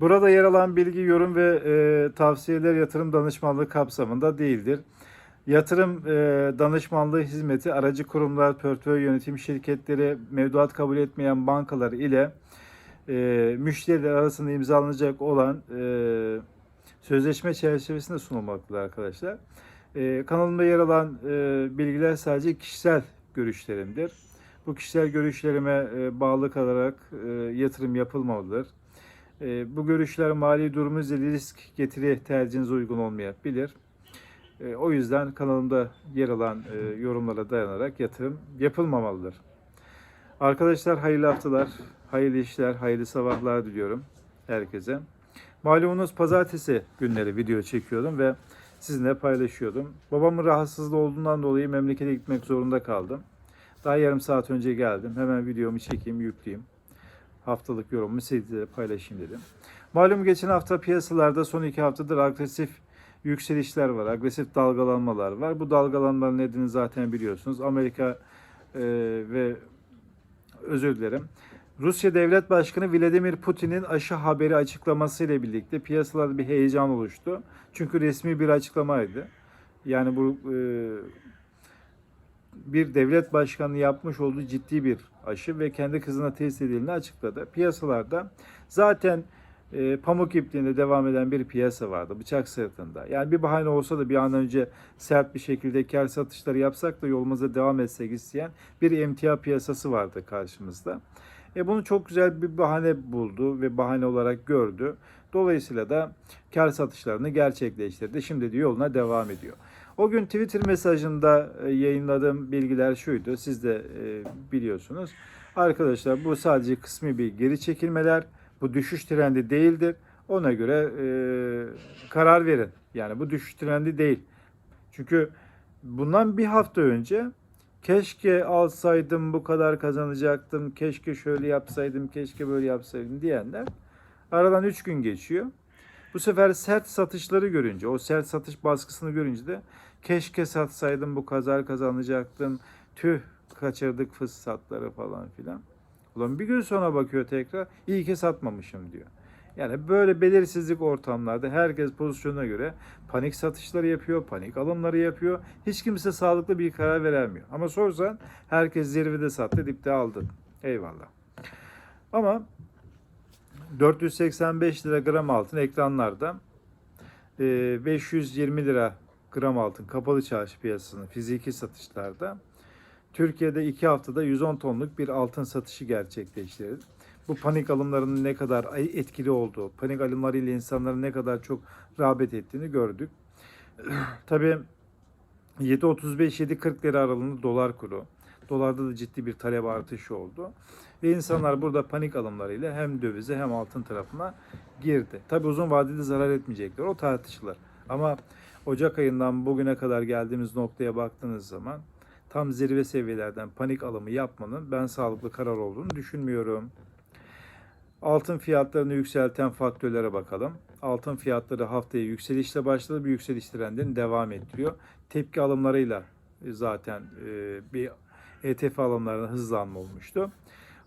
Burada yer alan bilgi, yorum ve e, tavsiyeler yatırım danışmanlığı kapsamında değildir. Yatırım e, danışmanlığı hizmeti aracı kurumlar, portföy yönetim şirketleri, mevduat kabul etmeyen bankalar ile e, müşteriler arasında imzalanacak olan e, sözleşme çerçevesinde sunulmaktadır arkadaşlar. E, kanalımda yer alan e, bilgiler sadece kişisel görüşlerimdir. Bu kişisel görüşlerime e, bağlı kalarak e, yatırım yapılmalıdır. E, bu görüşler mali durumunuz ile risk getiri tercihinize uygun olmayabilir. E, o yüzden kanalımda yer alan e, yorumlara dayanarak yatırım yapılmamalıdır. Arkadaşlar hayırlı haftalar, hayırlı işler, hayırlı sabahlar diliyorum herkese. Malumunuz pazartesi günleri video çekiyordum ve sizinle paylaşıyordum. Babamın rahatsızlığı olduğundan dolayı memlekete gitmek zorunda kaldım. Daha yarım saat önce geldim. Hemen videomu çekeyim, yükleyeyim. Haftalık yorumumu sizlerle paylaşayım dedim. Malum geçen hafta piyasalarda son iki haftadır agresif yükselişler var, agresif dalgalanmalar var. Bu dalgalanmaların nedeni zaten biliyorsunuz. Amerika e, ve özür dilerim. Rusya Devlet Başkanı Vladimir Putin'in aşı haberi açıklaması ile birlikte piyasalarda bir heyecan oluştu. Çünkü resmi bir açıklamaydı. Yani bu e, bir devlet başkanı yapmış olduğu ciddi bir aşı ve kendi kızına test edildiğini açıkladı. Piyasalarda zaten e, pamuk ipliğinde devam eden bir piyasa vardı bıçak sırtında. Yani bir bahane olsa da bir an önce sert bir şekilde kar satışları yapsak da yolumuza devam etsek isteyen bir emtia piyasası vardı karşımızda. E bunu çok güzel bir bahane buldu ve bahane olarak gördü. Dolayısıyla da kar satışlarını gerçekleştirdi. Şimdi de yoluna devam ediyor. O gün Twitter mesajında e, yayınladığım bilgiler şuydu. Siz de e, biliyorsunuz. Arkadaşlar bu sadece kısmi bir geri çekilmeler. Bu düşüş trendi değildir. Ona göre e, karar verin. Yani bu düşüş trendi değil. Çünkü bundan bir hafta önce keşke alsaydım bu kadar kazanacaktım, keşke şöyle yapsaydım, keşke böyle yapsaydım diyenler aradan 3 gün geçiyor. Bu sefer sert satışları görünce, o sert satış baskısını görünce de keşke satsaydım bu kadar kazanacaktım, tüh kaçırdık fırsatları falan filan. Ulan bir gün sonra bakıyor tekrar, iyi ki satmamışım diyor. Yani böyle belirsizlik ortamlarda herkes pozisyonuna göre panik satışları yapıyor, panik alımları yapıyor. Hiç kimse sağlıklı bir karar veremiyor. Ama sorsan herkes zirvede sattı, dipte aldı. Eyvallah. Ama 485 lira gram altın ekranlarda, e, 520 lira gram altın kapalı çarşı piyasasının fiziki satışlarda Türkiye'de 2 haftada 110 tonluk bir altın satışı gerçekleştirildi. Bu panik alımlarının ne kadar etkili olduğu, panik alımlarıyla insanların ne kadar çok rağbet ettiğini gördük. Tabii 7.35-7.40 lira aralığında dolar kuru. Dolarda da ciddi bir talep artışı oldu. Ve insanlar burada panik alımlarıyla hem dövize hem altın tarafına girdi. Tabii uzun vadede zarar etmeyecekler. O tartışılır. Ama Ocak ayından bugüne kadar geldiğimiz noktaya baktığınız zaman tam zirve seviyelerden panik alımı yapmanın ben sağlıklı karar olduğunu düşünmüyorum. Altın fiyatlarını yükselten faktörlere bakalım. Altın fiyatları haftaya yükselişle başladı. Bir yükseliş trendini devam ettiriyor. Tepki alımlarıyla zaten e, bir ETF alımlarına hızlanma olmuştu.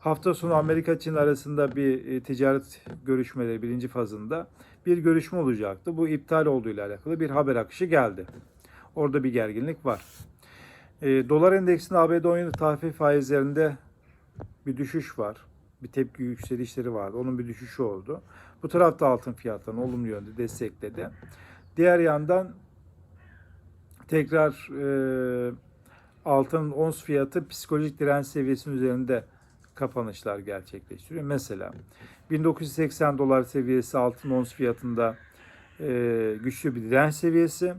Hafta sonu Amerika Çin arasında bir e, ticaret görüşmeleri birinci fazında bir görüşme olacaktı. Bu iptal olduğuyla alakalı bir haber akışı geldi. Orada bir gerginlik var. E, dolar endeksinde ABD 10 yıllık tahvil faizlerinde bir düşüş var. Bir tepki yükselişleri vardı. Onun bir düşüşü oldu. Bu tarafta altın fiyatlarını olumlu yönde destekledi. Diğer yandan tekrar e, altın ons fiyatı psikolojik direnç seviyesinin üzerinde kapanışlar gerçekleştiriyor. Mesela 1980 dolar seviyesi altın ons fiyatında e, güçlü bir direnç seviyesi.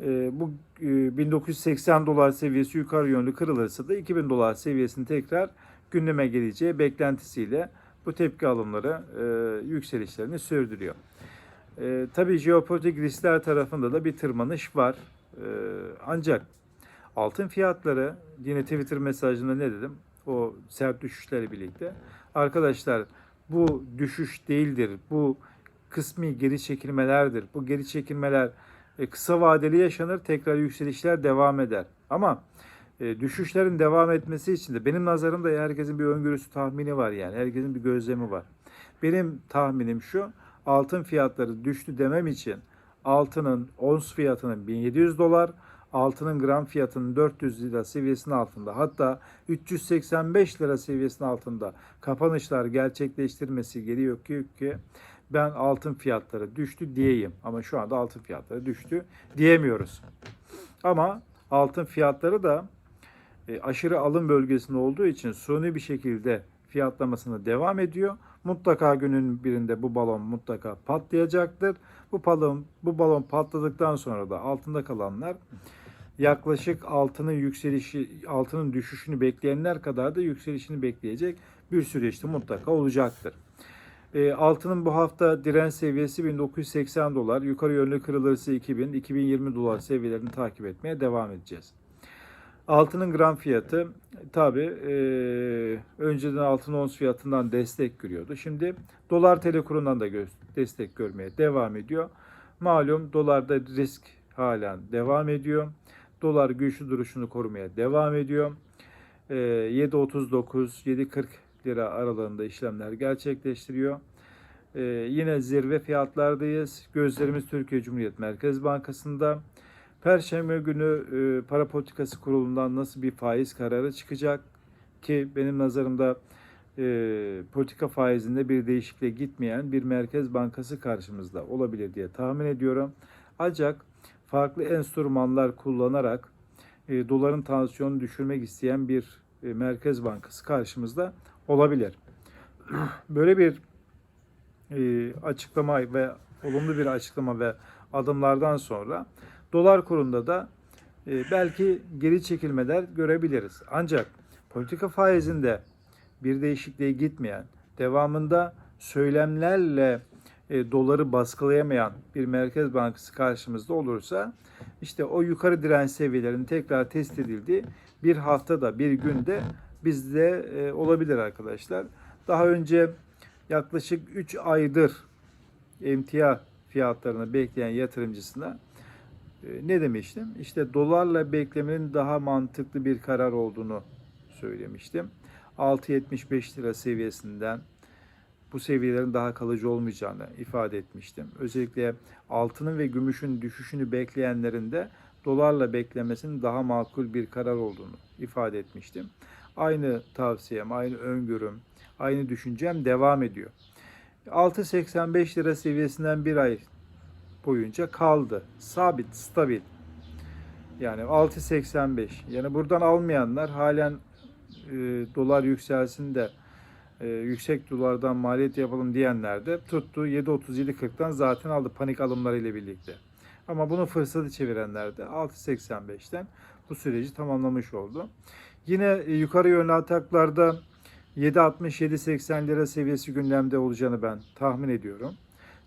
E, bu e, 1980 dolar seviyesi yukarı yönlü kırılırsa da 2000 dolar seviyesini tekrar gündeme geleceği beklentisiyle bu tepki alımları e, yükselişlerini sürdürüyor. E, tabii jeopolitik riskler tarafında da bir tırmanış var. E, ancak altın fiyatları yine Twitter mesajında ne dedim? O sert düşüşlerle birlikte. Arkadaşlar bu düşüş değildir. Bu kısmi geri çekilmelerdir. Bu geri çekilmeler e, kısa vadeli yaşanır. Tekrar yükselişler devam eder. Ama e, düşüşlerin devam etmesi için de benim nazarımda herkesin bir öngörüsü tahmini var yani. Herkesin bir gözlemi var. Benim tahminim şu. altın fiyatları düştü demem için altının ons fiyatının 1700 dolar, altının gram fiyatının 400 lira seviyesinin altında hatta 385 lira seviyesinin altında kapanışlar gerçekleştirmesi gerekiyor ki, ki ben altın fiyatları düştü diyeyim. Ama şu anda altın fiyatları düştü diyemiyoruz. Ama altın fiyatları da e, aşırı alım bölgesinde olduğu için suni bir şekilde fiyatlamasına devam ediyor. Mutlaka günün birinde bu balon mutlaka patlayacaktır. Bu balon bu balon patladıktan sonra da altında kalanlar yaklaşık altının yükselişi, altının düşüşünü bekleyenler kadar da yükselişini bekleyecek bir süreçte mutlaka olacaktır. E, altının bu hafta direnç seviyesi 1980 dolar, yukarı yönlü kırılırsa 2000, 2020 dolar seviyelerini takip etmeye devam edeceğiz. Altının gram fiyatı tabi e, önceden altın ons fiyatından destek görüyordu. Şimdi dolar tl kurundan da destek görmeye devam ediyor. Malum dolarda risk halen devam ediyor. Dolar güçlü duruşunu korumaya devam ediyor. E, 7.39 7.40 lira aralığında işlemler gerçekleştiriyor. E, yine zirve fiyatlardayız. Gözlerimiz Türkiye Cumhuriyet Merkez Bankası'nda. Perşembe günü e, para politikası kurulundan nasıl bir faiz kararı çıkacak ki benim nazarımda e, politika faizinde bir değişikliğe gitmeyen bir merkez bankası karşımızda olabilir diye tahmin ediyorum. Ancak farklı enstrümanlar kullanarak e, doların tansiyonunu düşürmek isteyen bir e, merkez bankası karşımızda olabilir. Böyle bir e, açıklama ve olumlu bir açıklama ve adımlardan sonra dolar kurunda da e, belki geri çekilmeler görebiliriz. Ancak politika faizinde bir değişikliğe gitmeyen, devamında söylemlerle e, doları baskılayamayan bir merkez bankası karşımızda olursa işte o yukarı direnç seviyelerinin tekrar test edildiği bir haftada, bir günde bizde e, olabilir arkadaşlar. Daha önce yaklaşık 3 aydır emtia fiyatlarını bekleyen yatırımcısına e, ne demiştim? İşte dolarla beklemenin daha mantıklı bir karar olduğunu söylemiştim. 6.75 lira seviyesinden bu seviyelerin daha kalıcı olmayacağını ifade etmiştim. Özellikle altının ve gümüşün düşüşünü bekleyenlerin de dolarla beklemesinin daha makul bir karar olduğunu ifade etmiştim. Aynı tavsiyem, aynı öngörüm, aynı düşüncem devam ediyor. 6.85 lira seviyesinden bir ay boyunca kaldı. Sabit, stabil. Yani 6.85. Yani buradan almayanlar halen e, dolar yükselsin de e, yüksek dolardan maliyet yapalım diyenler de tuttu 7.37.40'tan zaten aldı panik alımlarıyla birlikte. Ama bunu fırsatı çevirenler de 6.85'ten bu süreci tamamlamış oldu. Yine e, yukarı yönlü ataklarda 7.60-7.80 lira seviyesi gündemde olacağını ben tahmin ediyorum.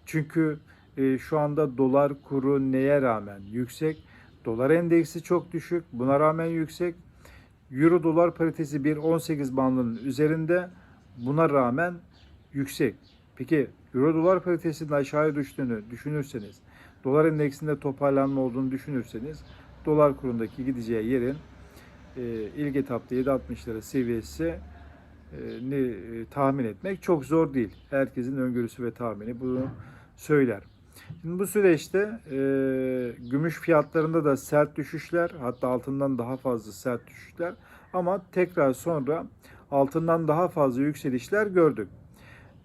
Çünkü e, şu anda dolar kuru neye rağmen yüksek, dolar endeksi çok düşük, buna rağmen yüksek. Euro dolar paritesi 1.18 bandının üzerinde, buna rağmen yüksek. Peki Euro dolar paritesinin aşağıya düştüğünü düşünürseniz, dolar endeksinde toparlanma olduğunu düşünürseniz, dolar kurundaki gideceği yerin e, ilk etapta 7.60 lira seviyesi e, ne e, tahmin etmek çok zor değil. Herkesin öngörüsü ve tahmini bunu söyler. Şimdi bu süreçte e, gümüş fiyatlarında da sert düşüşler, hatta altından daha fazla sert düşüşler ama tekrar sonra altından daha fazla yükselişler gördük.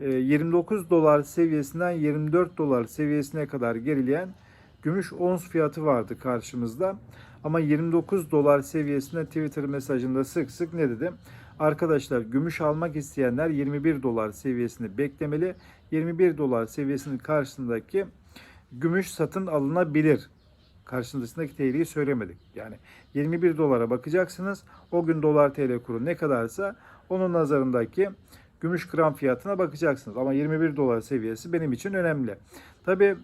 E, 29 dolar seviyesinden 24 dolar seviyesine kadar gerileyen gümüş ons fiyatı vardı karşımızda. Ama 29 dolar seviyesinde Twitter mesajında sık sık ne dedim? Arkadaşlar gümüş almak isteyenler 21 dolar seviyesini beklemeli. 21 dolar seviyesinin karşısındaki gümüş satın alınabilir. Karşısındaki TL'yi söylemedik. Yani 21 dolara bakacaksınız. O gün dolar TL kuru ne kadarsa onun nazarındaki gümüş gram fiyatına bakacaksınız. Ama 21 dolar seviyesi benim için önemli. Tabii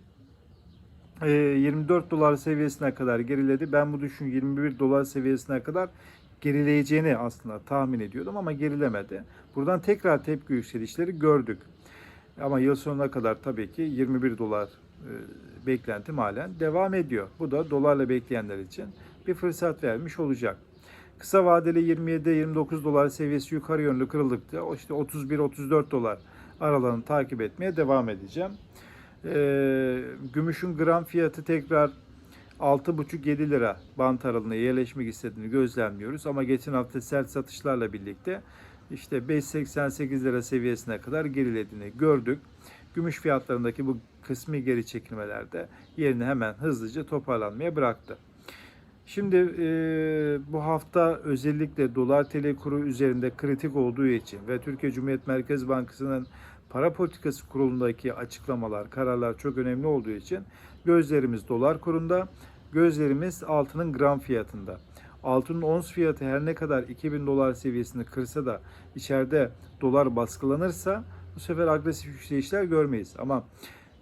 24 dolar seviyesine kadar geriledi. Ben bu düşün 21 dolar seviyesine kadar gerileyeceğini aslında tahmin ediyordum ama gerilemedi. Buradan tekrar tepki yükselişleri gördük. Ama yıl sonuna kadar tabii ki 21 dolar e, beklentim halen devam ediyor. Bu da dolarla bekleyenler için bir fırsat vermiş olacak. Kısa vadeli 27-29 dolar seviyesi yukarı yönlü kırıldıkça işte 31-34 dolar aralığını takip etmeye devam edeceğim. Ee, gümüşün gram fiyatı tekrar 6,5-7 lira bant aralığına yerleşmek istediğini gözlemliyoruz. Ama geçen hafta sert satışlarla birlikte işte 5.88 lira seviyesine kadar gerilediğini gördük. Gümüş fiyatlarındaki bu kısmi geri çekilmelerde yerini hemen hızlıca toparlanmaya bıraktı. Şimdi e, bu hafta özellikle dolar TL kuru üzerinde kritik olduğu için ve Türkiye Cumhuriyet Merkez Bankası'nın para politikası kurulundaki açıklamalar, kararlar çok önemli olduğu için gözlerimiz dolar kurunda, gözlerimiz altının gram fiyatında. Altının ons fiyatı her ne kadar 2000 dolar seviyesini kırsa da içeride dolar baskılanırsa bu sefer agresif yükselişler görmeyiz. Ama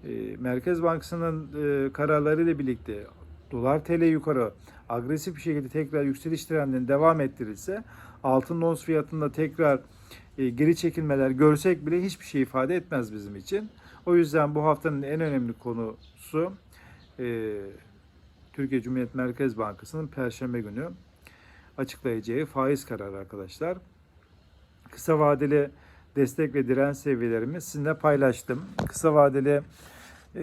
e, Merkez Bankası'nın e, kararlarıyla birlikte dolar TL yukarı agresif bir şekilde tekrar yükseliş trendini devam ettirirse altın ons fiyatında tekrar e, geri çekilmeler görsek bile hiçbir şey ifade etmez bizim için. O yüzden bu haftanın en önemli konusu e, Türkiye Cumhuriyet Merkez Bankası'nın Perşembe günü açıklayacağı faiz kararı arkadaşlar. Kısa vadeli destek ve direnç seviyelerimi sizinle paylaştım. Kısa vadeli e,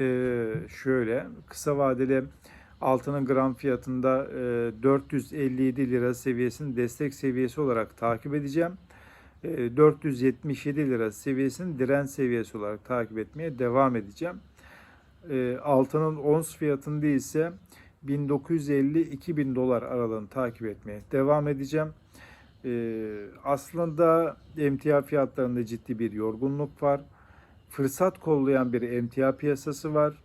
şöyle, kısa vadeli altının gram fiyatında e, 457 lira seviyesini destek seviyesi olarak takip edeceğim. E, 477 lira seviyesini direnç seviyesi olarak takip etmeye devam edeceğim. Altının ons fiyatında ise 1950-2000 dolar aralığını takip etmeye devam edeceğim. Aslında emtia fiyatlarında ciddi bir yorgunluk var. Fırsat kollayan bir emtia piyasası var.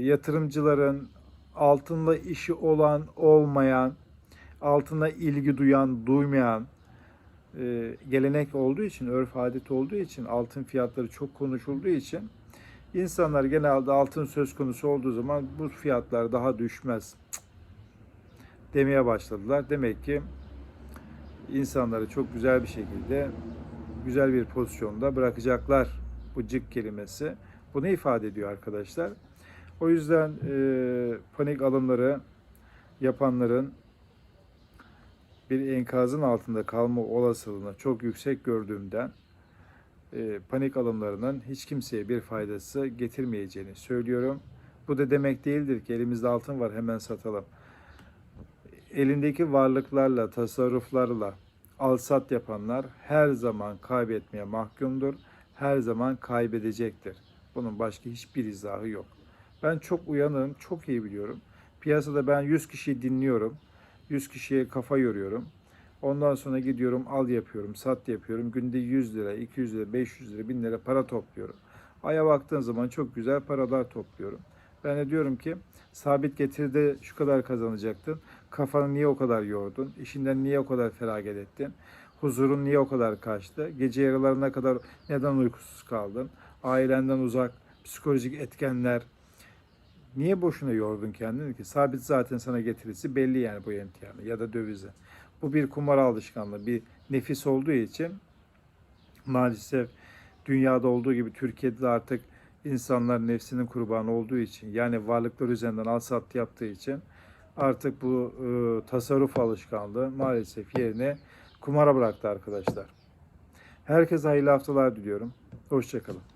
Yatırımcıların altınla işi olan, olmayan, altına ilgi duyan, duymayan e, gelenek olduğu için, örf adet olduğu için, altın fiyatları çok konuşulduğu için insanlar genelde altın söz konusu olduğu zaman bu fiyatlar daha düşmez demeye başladılar. Demek ki insanları çok güzel bir şekilde güzel bir pozisyonda bırakacaklar bu cık kelimesi. Bunu ifade ediyor arkadaşlar. O yüzden e, panik alımları yapanların bir enkazın altında kalma olasılığını çok yüksek gördüğümden e, panik alımlarının hiç kimseye bir faydası getirmeyeceğini söylüyorum. Bu da demek değildir ki elimizde altın var hemen satalım. Elindeki varlıklarla, tasarruflarla alsat yapanlar her zaman kaybetmeye mahkumdur. Her zaman kaybedecektir. Bunun başka hiçbir izahı yok. Ben çok uyanığım, çok iyi biliyorum. Piyasada ben 100 kişiyi dinliyorum. 100 kişiye kafa yoruyorum. Ondan sonra gidiyorum al yapıyorum, sat yapıyorum. Günde 100 lira, 200 lira, 500 lira, 1000 lira para topluyorum. Aya baktığın zaman çok güzel paralar topluyorum. Ben de diyorum ki sabit getiride şu kadar kazanacaktın. Kafanı niye o kadar yordun? İşinden niye o kadar feragat ettin? Huzurun niye o kadar kaçtı? Gece yarılarına kadar neden uykusuz kaldın? Ailenden uzak, psikolojik etkenler. Niye boşuna yordun kendini ki? Sabit zaten sana getirisi belli yani bu emtiyanı ya da dövize. Bu bir kumar alışkanlığı, bir nefis olduğu için maalesef dünyada olduğu gibi Türkiye'de de artık insanlar nefsinin kurbanı olduğu için yani varlıklar üzerinden al sat yaptığı için artık bu e, tasarruf alışkanlığı maalesef yerine kumara bıraktı arkadaşlar. Herkese hayırlı haftalar diliyorum. Hoşçakalın.